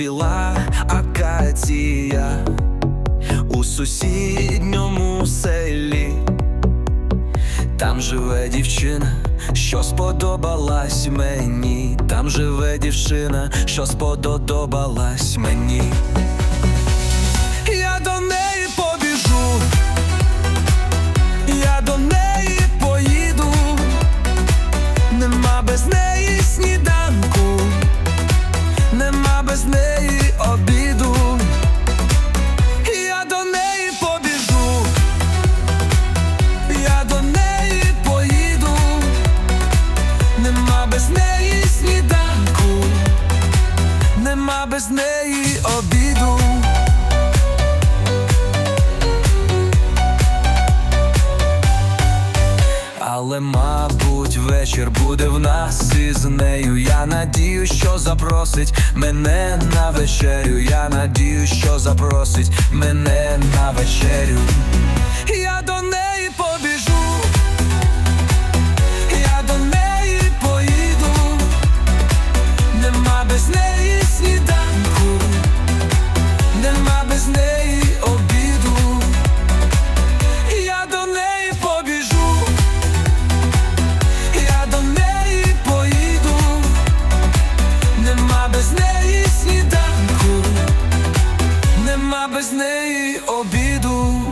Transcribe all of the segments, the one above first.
розцвіла акація у сусідньому селі. Там живе дівчина, що сподобалась мені. Там живе дівчина, що сподобалась мені. Я до неї побіжу, я до неї поїду, нема без неї сніданку, без неї обіду. Я до неї побіжу, я до неї поїду, нема без неї сніданку, нема без неї обіду. Мабуть, вечір буде в нас із нею. Я надію, що запросить мене на вечерю. Я надію, що запросить мене на вечерю. Без неї обіду.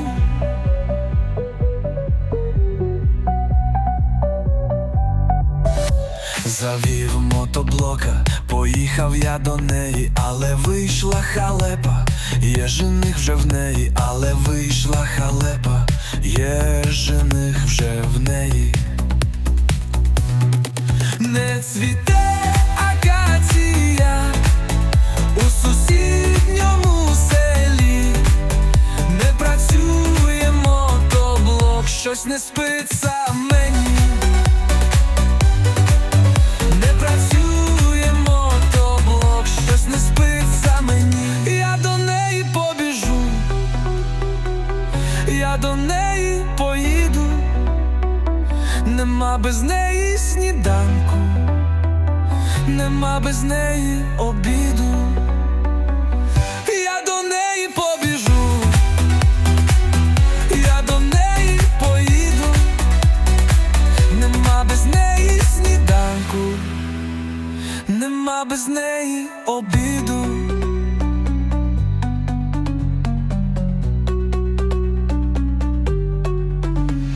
Завів мотоблока, поїхав я до неї, але вийшла халепа, є жених вже в неї, але вийшла халепа, є жених вже в неї. Не цвіте не спиться мені. Не працює мотоблок, щось не спиться мені. Я до неї побіжу, я до неї поїду. Нема без неї сніданку, нема без неї обіду. Неї нема без неї обіду.